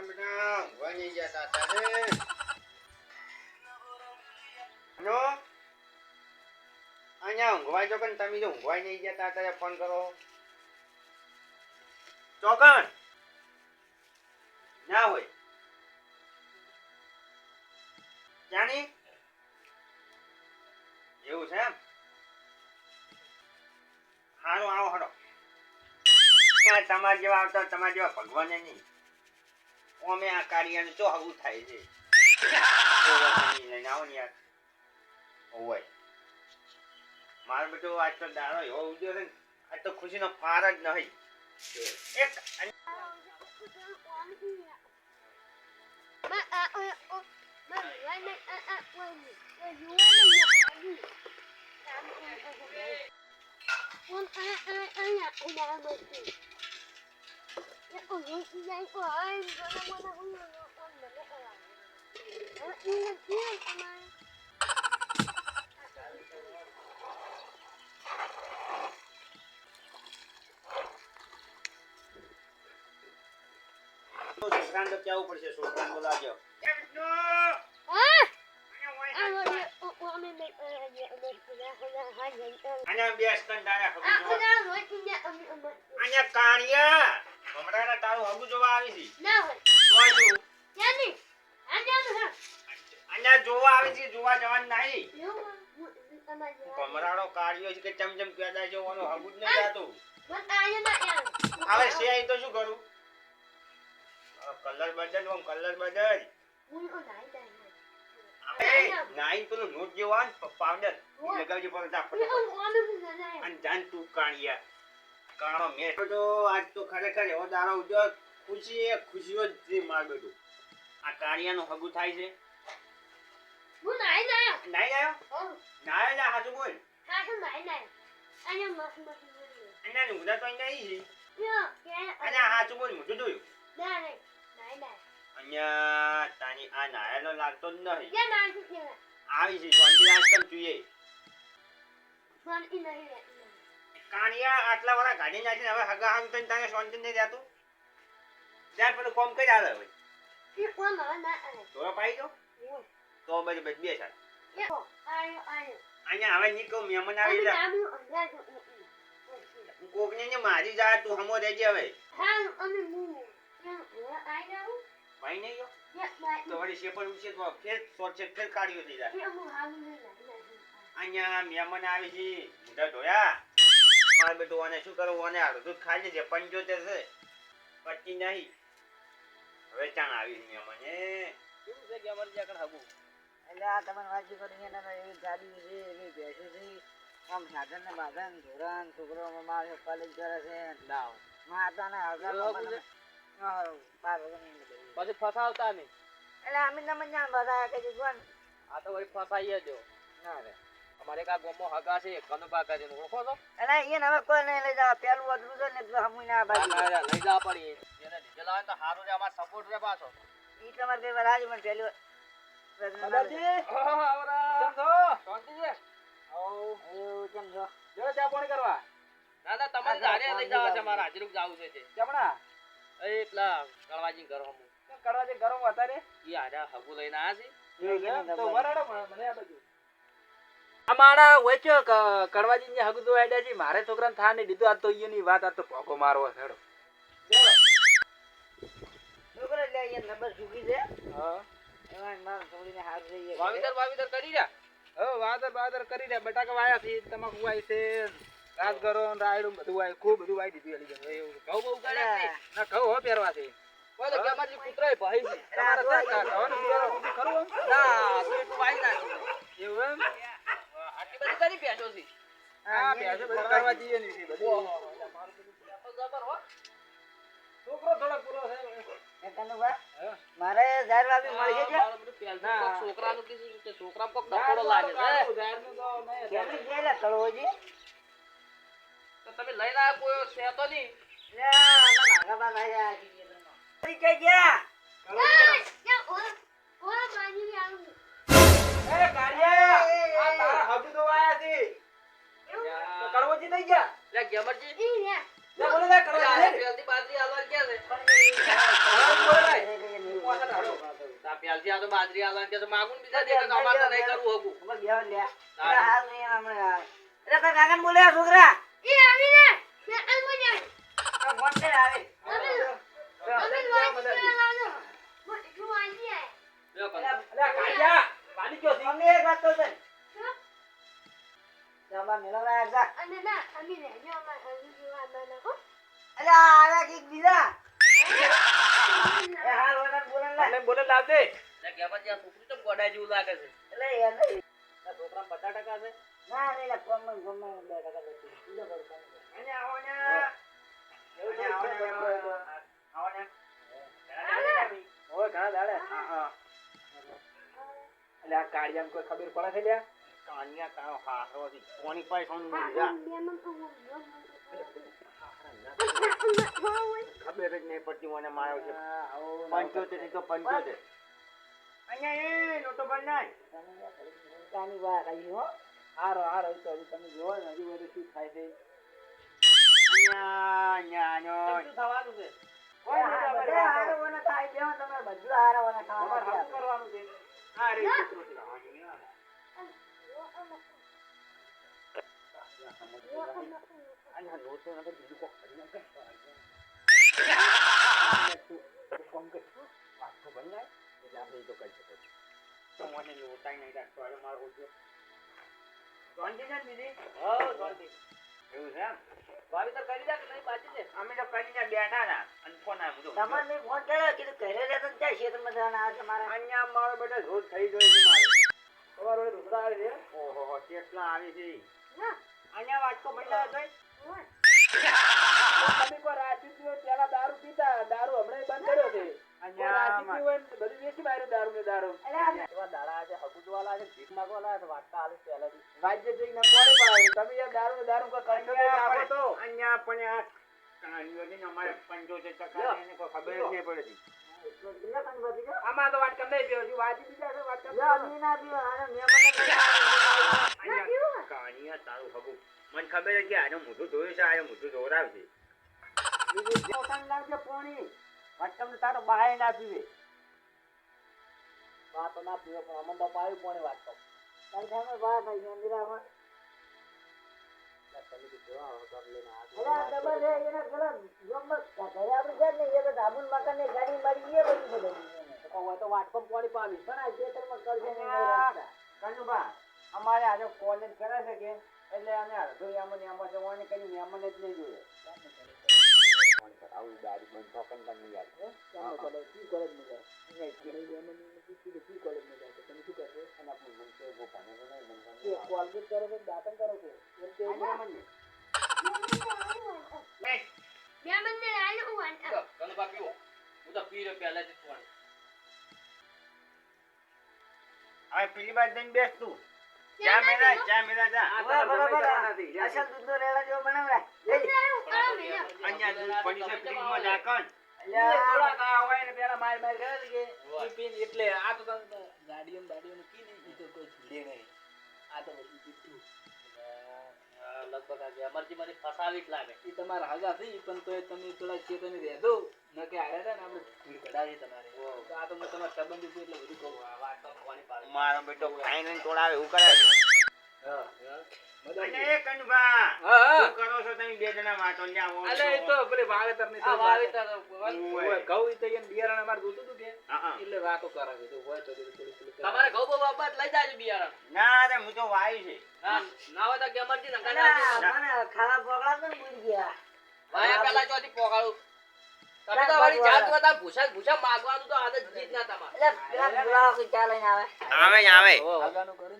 મારા બેટા ઊંઘવા નહીં જતા તારે હલો અહીંયા ઊંઘવા જો પણ તમે જો ઊંઘવા નહીં જતા ત્યારે ફોન કરો ચોકન ના એવું છે એમ સારું આવો હડો તમારા જેવા આવતા તમારા જેવા ભગવાને નહીં. અમે આ કાર્યનું ચો હગું થાય છે. આવો મારો બેટો આજ તો દાડો એવો ઉડ્યો છે ને, આજ તો ખુશીનો પાર જ નહીં. એક અન- તો છોકરાને તો કેવું પડશે આપણે પેલું નોટ જેવો પાવડર. અને જાન તું કાણિયા કાણો મેં તો આજ તો ખરેખર એવો ઉડ્યો ખુશી એ ખુશીઓ જ માર બેઠું. આ કાણિયાનું હગું થાય છે. નાઈ આવ્યો નાય ના હાચું બોલ અને નુગડા તો અહીં છે અને આ હાચું બોલ મોટું જોયું અહીંયા તાની આ નાયાનો લાગતો જ નહીં આવી છે શાંતિ રાજ કેમ જોઈએ કાણિયા આટલા વાળા ગાડી નાખીને હવે હગા હગ તને તારે શાંતિ નહીં રહેતું ત્યાં પેલું કોમ કઈ આવે હવે થોડો પાઈ દો તો બધી બધી બે સાલ અહીંયા હવે નીકળો મહેમાન આવી જાય. કોકને ને મારી જા તું હમો રહેજે હવે. ભાઈ નહીં તો વળી શેપર ઉછે તો ફેર શોર્ટ છે ફેર કાઢ્યો થઈ જાય અહીંયા મહેમાન આવી છે. મોઢા ધોયા. મારે બેટું આને શું કરવું આને અડધું જ ખાઈ છે પંચોતેર છે. પચી નહીં. હવે ચાણ આવી છે મહેમાન. કેવું છે કે અમારી જ્યાં એટલે આ તમને વાત કરી એવી ગાડી છે એવી ભેંસો છે આમ સાધન ને બાધન ધોરણ છોકરો મારે કોલેજ કરે છે. લાવ માતાને. પછી ફસાવતા નહીં. એટલે અમે તમને જાણ બધા કે જે આ તો વળી ફસાઈએ જો ના રે. અમારે કા ગોમો હગા છે કનુબા કરીને ઓળખો છો? એટલે એને હવે કોઈ નહીં લઈ જાવ. પેલું અધરું છે ને હમું ના બાજુ. ના, ના, લઈ જવા પડી. એને ડીઝલ આવે તો સારું રે અમારે સપોર્ટ રે પાછો. એ તમારે વાર મને પેલું ઈ આ બાજુ અમારા ને હગુ તો છે મારે છોકરાને થા નહીં દીધું આ તો ની વાત આ તો ભોગો મારવો છોકરા વાવીદર કરી રહ્યા? હવે વાદર વાદર કરી રહ્યા. બટાકા વાયા છે તમાકુ વાય છે રાજગરો ને રાયડું બધું વાય ખૂબ બધું વાય દીધું એલી એવું ઘઉં બહુ કાઢ્યા છે ના કહું હો પહેરવા છે. કોઈ તો કે કૂતરાય ભાઈ છે. તમારે શું કાઢવાનું પહેરવાનું ખરું ના તો એટલું વાઈ નાખ્યું એવું એમ? આટલી બધી કરી બેઠો છે? હા પહેરશે બધું કરવા જઈએ નહીં બધું. જબર હો. છોકરો થોડો પૂરો હા. મારે જાહેર વાપી મળશે છે પહેલું ના. કીધું કે છોકરામાં કોક ડફોડો લાગે છે. કેમની ગયેલા કળવોજી? તો તમે લઈને આવ્યા કોઈ છે તો નહીં. લે, નાગા છે. ગયા? એ કાળિયા, આ છે. તો કડવોજી થઈ ગયા? લે ગેમરજી. બાજરી હાલવા ગયા છે પણ એ- બોલો લે. કઈ કઈ પોસઠ હાલો. તા પ્યાલથી આ તો બાજરી આલવાનું કે માગું બીજા દેખાય અમારે નહીં કરવું હગું. અરે બોલે છોકરા. આવે જા. લાવજે છોકરી ચમ ગોડાય જેવું લાગે છે. એટલે એ નહીં. આ પચાસ ટકા છે? ના નહીં લે કોમમાં કોમમાં બે ટકા તો કરું આવો ને આવો ને. ઓય ઘણા દાડે. હા. હા એટલે આ કાળિયાને કોઈ ખબર પડે છે લ્યા? કાનિયા તારો હારો છે. કોની પાસે જા. ખબર જ છે અહીંયા એ નોટો બંધ જોવો ને શું થાય છે અહીંયા અહીંયા થવાનું છે કોઈ નહીં હા, તમારે બધા તમારે ખાવાનું કરવાનું છે છે અહીંયા અહીંયા મારો બેટો રોજ થઈ ગયો છે? મારે તમારો આવે છે ઓહો હો, કેટલા આવી છે? અહીંયા વાટકો ભરેલો હતો ઈ? તમે કોઈ રાજી પીવો પેલા દારૂ પીતા દારૂ હમણાં બંધ કર્યો છે. કોઈ અહીંયા રાજી માં- પીવો ને બધું વેચી માર્યું દારૂ ને દારૂ. અલ્યા, એવા દાડા છે હકુદવાલા છે ભીખ માંગવાલા છે વાટકા હાલે પહેલાથી. રાજ્ય જઈને પોણી પાડે તમે યાર દારૂ ને દારૂ કોઈ કરશો તો અહીંયા આપો તો. પણ- અહીંયા પણ આ કહાનીઓ છે ને અમારે પંચોતેર ટકા એને કોઈ ખબર નહીં? આમાં પીવો વાજી બીજા છે વાટકા જો ના પીવો, આવે. અહીંયા કહાનીઓ તારું હગું. મને ખબર છે કે આને મોઢું જોયું છે આને મોઢું ધોવરાવશે બીજું જે ઓછામાં લાવજો પોણી. વાટકામાં તારો બહાર ના પીવે. વાતો ના પીવો પણ અમન તો પોણી તારી સામે વાત આવી છે, અંદિરામાં. તમે તો કેવા આવો તો લઈને આ અલ્યા, આ ડબલ છે, એને પેલા જોમમાં ઘરે આપણે છે જ નહીં, એ તો ધાબુન મકાનની ગાડી મારી, એ બધું બધું. તો હોય તો વાટકો પોણી પાવી. પણ કરશે ને નહીં રાખતા. કનુભા અમારે આજે કોલેજ કરે છે કે? એટલે અમે અડધો યામો યામો જવાની કરી યામને જ નહીં જોઈએ. આવું દારૂ બંધ ઠોકન તમને યાદ ચાલો શું કોલેજમાં જાય નહીં એમને પૂછ્યું કે કોલેજમાં જાય તમે શું કરશો અને આપણું મન છે ઊભો પાને મન કે કોલગેટ કરો છો કરો છો? એમ કે હું તો પી રહ્યો જ પાણી. હવે પેલી બાજુ જઈને બેસ તું. ચા મેલા ચા મેલા જા. આ હવે તમે બરાબર, અસલ દૂધનો રેડા જેવો બનાવડાય. અહીંયા દૂધ પડી છે ફ્રીજમાં ઝાકણ એ થોડા ખાવા હોય ને પેલા માર માર કરે કે ઈ એટલે આ તો તમે ગાડીઓ ગાડીઓ કી નહીં તો કોઈ છૂટે નહીં. આ તો બધું લગભગ આજે અમરજી મને ફસાવી જ લાગે. એ તમારા હાજા થઈ પણ તોય તમે પેલા છે તમે રહેજો. ન કે આરે ને આપણે ભીડ કઢાવી તમારે. આ તો તમારા સંબંધી છે એટલે બધું કહું. આ વાત તો કોની પાસે મારો બેટો ખાઈને તોડાવે એવું કરે તમારે ઘઉં બહુ બાબત લઈ જાજો બિયારણ. ના રે હું તો વાયુ છે. ના હોય તો ગેમરજી ને ખાવા પોકળા તો ભૂલી ગયા. વાયા પેલા ચોથી પોગાડું તમે તો વળી જાત હતા ભૂસા ભૂસા માગવાનું તો આદત જીત ના તમારે. અલ્યા, પેલા બોલાવો કે ચા આવે.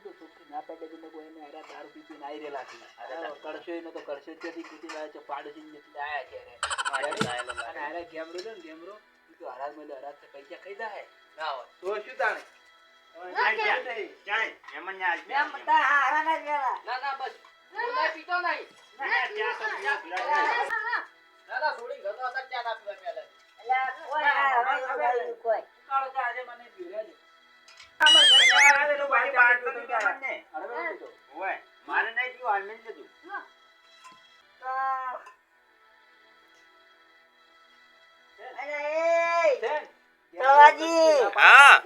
તો ના પાડે કે કોઈ એને હારા દારૂ પી પીને આઈ રહેલા છે કરશો ય નતો કરશો. ત્યાંથી કીધી લાવે છે પાડોશી ને એટલે છે અને હારા ગેમરો છે ને ગેમરો. તો હરાજ મળે હરાજ તો પૈસા ખાઈ જાય ના હોય. તો શું તાણે? તો તો તો મને મારે નહીં અલ્યા,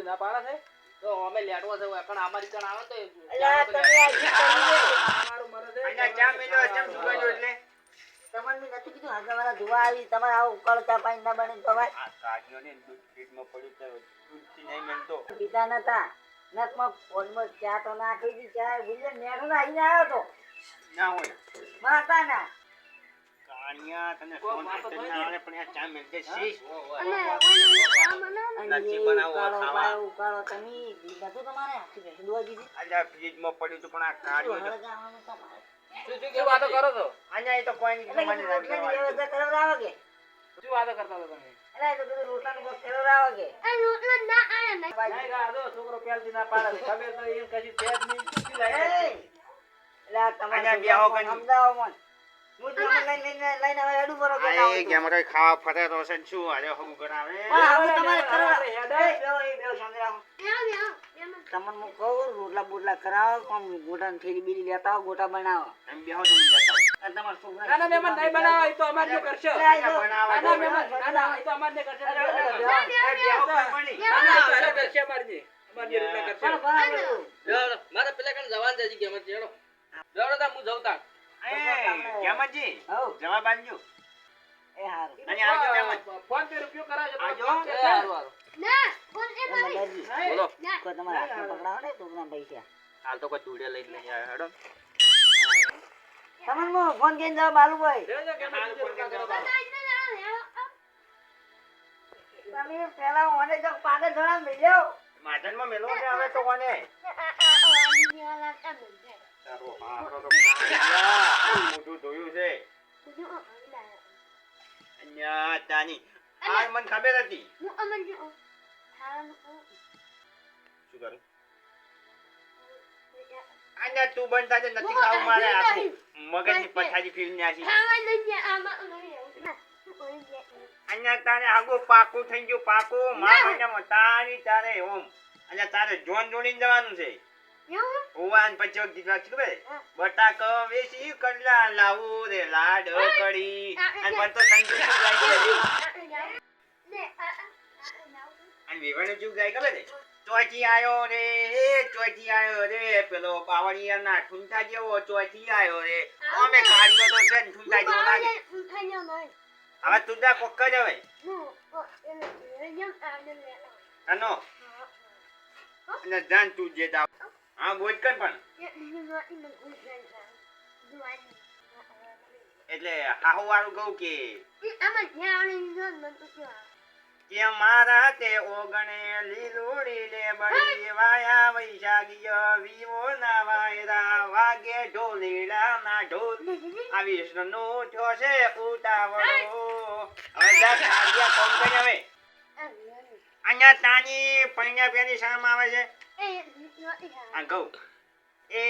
ના પાડે છે તો અમે લેટવા છે એકણ અમારી કણ આવે તો અલ્યા તમે આ શું કર્યું છે? મારું મરે છે અહીંયા ચા મેલ્યો ચમ સુગાડ્યો એટલે. તમને નથી કીધું? આગળ ધોવા આવી તમારે આવું ઉકાળો પાણી ના બને તો આ કાઢ્યો દૂધ ફ્રીજમાં પડ્યું તો દૂધથી નહીં મળતો. પીતા નતા. નકમાં ફોનમાં ચા તો નાખી દી ચા ભૂલે નેનો આવીને આવ્યો તો. ના હોય. માતાના. કાણિયા તને ફોન વાતો ના આવડે પણ આ ચા મેલજે શીશ અને નથી એ બનાવવો, ઉકાળો ખાવા. ઉકાળો તમે નતું તમારે હાથી બેસી દોવા દીધી. આજે ફ્રીજમાં પડ્યું હતું પણ આ તમારે. શું શું વાતો કરો છો અહીંયા તો કોઈ નહીં એટલે મને વ્યવસ્થા કરાવડાવો કે શું વાતો કરતા હતા તમે એટલે તો કીધું રોટલાનું કોક કરાવડાવો કે નહીં ગા, જો છોકરો પહેલથી ના પાડે ખબર તો એમ કશું છે નહીં. શું લાગે છે? એય! એટલે તમારે. સમજાવો મન. ખાવા ફરે તો શું? કરાવે તમારે. તમને હું કહું રોટલા બોટલા કરાવો કોમ ગોટા થેલી લેતા આવો ગોટા બનાવો. એમ બેહો મહેમાન નહીં બનાવો એ તો અમારે કરશે. મહેમાન એ તો અમારે કરશે કરશે. અમારે અમારે કરશે. મારે પેલા કણ જવાન જાય ગેમ તા હું જઉં તાણ એ, જવાબ આલજો. એ હારું. અને આવજો કેમ ફોન પે રૂપિયો કરાવજો આવજો. ફોન એ. બોલો તમારા હાથમાં પકડાવો ને પૈસા હાલ તો કોઈ હેડો તમને ફોન લેજો તમે પેલા મને જો પાગલ ધોળા મળ્યો માધનમાં મેલો છે હવે તો કોને તારો તો બનતા નથી ખાવું મારે આખું મગજની પથારી ફીરી નાખી અહીંયા તારે પાકું થઈ ગયું પાકું મારા તારી તારે ઓમ અહીંયા તારે જોન જોડીને જવાનું છે ઓવાન પચો દીકરા છે, ખબર? બટાકો વેચી, કડલા લાવું રે લાડ કડી અને પણ તો તંદુરસ્ત જાય છે? અને વિવણ જુ જાય ખબર છે? ચોથી આયો રે, ચોથી આયો રે. પેલો પાવડિયા ના ઠુંઠા જેવો ચોથી આયો રે. અમે કાઢ્યો તો છે ઠુંઠા જેવો લાગે. હવે તું જા કોક જ હવે અનો અને જાન તું જે જાવ હા બોજ કર પણ. એટલે હાહુ વાળું કહું કે કે મારા તે ઓગણે લીલુડી લે બળી વાયા વૈશાખીય વીવો ના વાયરા વાગે ઢોલીડા ના ઢોલ. આ વિષ્ણુ નો છે ઉતાવળો. હવે જા કાઢ્યા કોમ કરી હવે. અહીંયા તાની પૈણ્યા પેની શામ આવે છે. આ ગૌ એ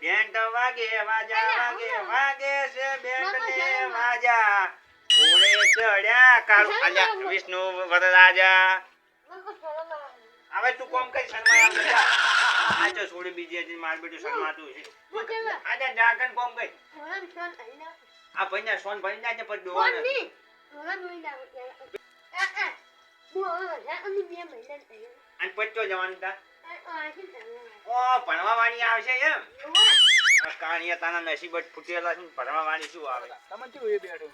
બેન્ટ વાગે વાજા વાગે વાગે છે બેન્ટ ને વાજા. ઘોડે ચડ્યા કાળુ અલ્યા વિષ્ણુ વરરાજા. હવે તું કોમ કઈ શર્મા આમ આ જો છોડી બીજી હતી માર બેટું શર્માતું છે. આજા જાગન કોમ કઈ આ ભઈના સોન ભરી જાય પછી ડોવાના અને પચ્ચો જવાનું તા ઓ ભણવા વાળી આવશે એમ? આ તાના નસીબ જ ફૂટેલા છે ભણવા વાળી શું આવે? તમને શું એ બેઠું?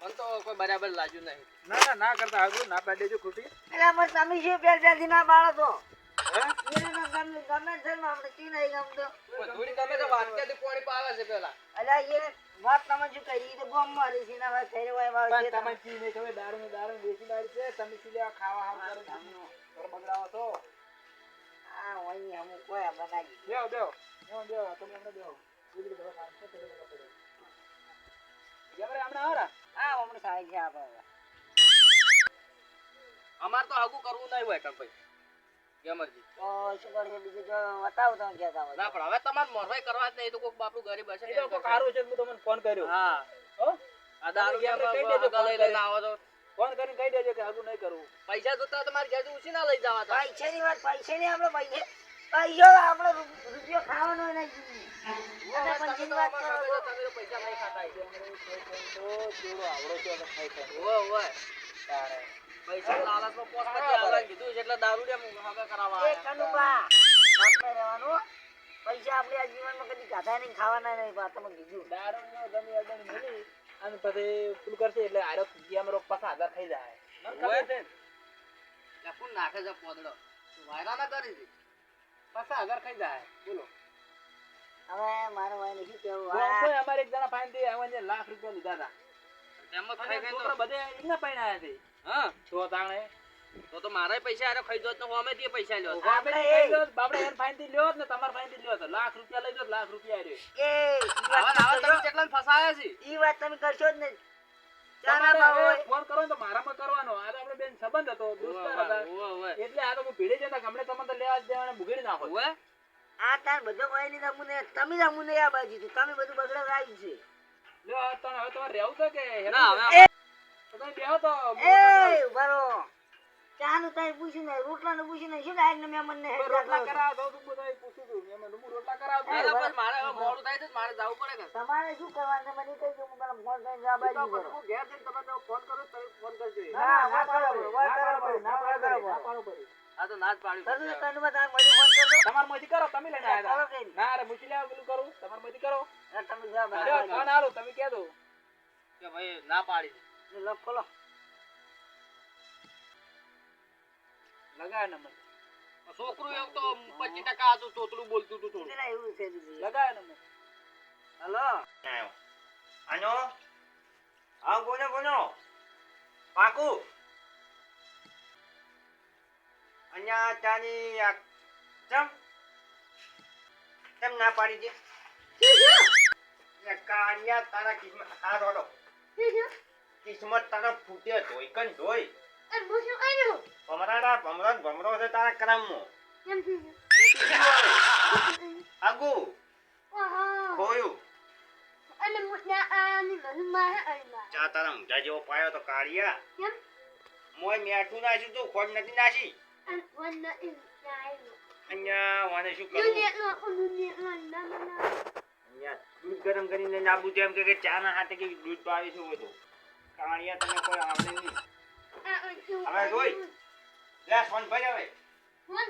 મને તો કોઈ બરાબર લાગ્યું નહીં. ના ના ના કરતા આગળ ના પાડી દેજો ખોટી. એટલે અમારે તમે શું પેર પેરથી ના પાડો તો. તો ગમે ગમે છે આપણે કી નહીં ગમતો ધૂળી તમે તો. વાટકેથી પાણી પાવે છે પેલા. એટલે એ વાત તમે શું કરી? તો ગોમ મારી છે ને હવે ફેરે વાય વાવ છે તમે ચી નહીં ખબર દારૂ દારૂ દેશી દારૂ છે તમે શું લેવા ખાવા હાવ કરો બગડાવો હોય અમુક કોઈ બનાવી બેહો બેહો બેહો બેહો તમે હમણાં બેહો બીજી બધી દવા ખાશો તો બરાબર હમણાં આવરા હા હમણાં સારી છે આપણે અમાર તો હગું કરવું નહીં હોય કણ ભાઈ ગેમરજી તો શું કરશે બીજું જો બતાવો તમે કહેતા હોય ના પણ હવે તમારે મોરવાઈ કરવા જ નહીં તો કોક બાપુ ગરીબ હશે તો કોક સારું છે તમને ફોન કર્યો. હા. હો? આ દારૂ કહી દેજો હગા લઈને આવો તો ફોન કરીને કહી દેજો કે આગળ નહીં કરવું પૈસા જોતા તમારે ઘેર ઉછી ના લઈ જવા તા. પૈસાની વાત પૈસાની આપણે પૈસા પૈસો આપણે રૂપિયો ખાવાનો નહીં તમે પૈસાની વાત કરો તમે તો પૈસા નહીં ખાતા તો જોડો આવડો છો એટલે ખાઈ ખાઈ. હોય હોય તારે. પૈસા લાલચમાં પોસ પછી આલવાનું કીધું છે એટલે દારૂડિયા હગા કરાવવા એ આયા. કનુભા રહેવાનું પૈસા આપણે આ જીવનમાં કદી ગાધા નહીં ખાવાના નહીં બા તમે કીધું દારૂનો અડણ અને પછી ફૂલ કરશે એટલે આરો ગેમ રો પાછા આધાર થઈ જાય. મને ખબર છે. નાખે છે પોદડો. વાયરા ના કરી છે પાછા આધાર ખાઈ જાય. બોલો. હવે મારે વાયને શું કેવું? અમારે એક જણા ફાઈનથી આવ્યા લાખ રૂપિયા લીધા હતા. એમાં ખાઈ ખાઈ તો બધે એમના પાઈને આવ્યા છે. હા. તો તાણે. તો તો મારે પૈસા આરે ખાઈ જોત ને હું અમે તે પૈસા લ્યો. આપણે બાપડે એને ફાઈનથી લ્યો જ ને તમારે ફાઈનથી લ્યો તો. લાખ રૂપિયા લઈ લો લાખ રૂપિયા આવ્યો એ આવા આવા તમે કરશો? ફસાયા છે? ઈ વાત તમે કરશો જ ફોન કરો તો મારામાં કરવાનો. આ તો આપણે બેન સંબંધ હતો દોસ્તાર હતા. ઓવે, ઓવે. એટલે આ તો હું ભીડે જતા ગમે તમને તો લેવા જ દેવાને ભૂગેડી નાખો આ તાર બધો કોઈ નહીં તમને તમે તમને આ બાજુ થી તમે બધું બગડે રાખ્યું છે. લ્યો તને હવે તમારે રહેવું છે કે ના, હવે તમે બેહો તો એ ચાનું તાઈ પૂછ્યું ને રોટલાનું પૂછ્યું ને શું ડાયરેક્ટ ને મહેમાન ને રોટલા કરાવ તો બધાય પૂછ્યું હતું એમાં હું રોટલા કરાવતો ના, ના, પણ મારે મોડું થાય છે મારે જવું પડે કે તમારે શું કરવાનું મને કહી દો હું પેલા ફોન કરીને આ બાજુ કરો હું ઘેર જઈને તમને ફોન કરું તમે ફોન કરજો ના, ના વાત કરો ના ના આ તો ના જ પાડ્યું કરું. તો ફોન કરજો. તમારે તમે લઈને ના લેવા પેલું કરું. તમારે માંથી કરો. તમે જવાબ ફોન આલો તમે કહી દો કે ભાઈ ના પાડી. ને ખોલો લગાય નંબર છોકરું એવું તો પચીસ ટકા હતું તોતલું બોલતું હતું થોડું. એવું છે નંબર હલો. આનો? હા બોલો બોલો. પાકુ. અહીંયા તારી ચમ. કેમ ના પાડી દે કાનિયા તારા કિસ્મત હા રોડો. કિસ્મત તારા ફૂટે ધોઈ કન ધોઈ ભમરાડા ભમરો ભમરો છે તારા ક્રમમાં આગુ. ખોયું. ચા તારા ઊંધા જેવો પાયો તો કાળિયા. મોય મેઠું નાખ્યું તું ખોડ નથી નાખી અહીંયા વાને શું કરું? અહીંયા દૂધ ગરમ કરીને નાબુ તેમ કે કે ચા ના હાથે કે દૂધ પાવી છું બધું? કાણિયા તને કોઈ આવડે નહીં. હવે જોઈ. Last one, by the way. One.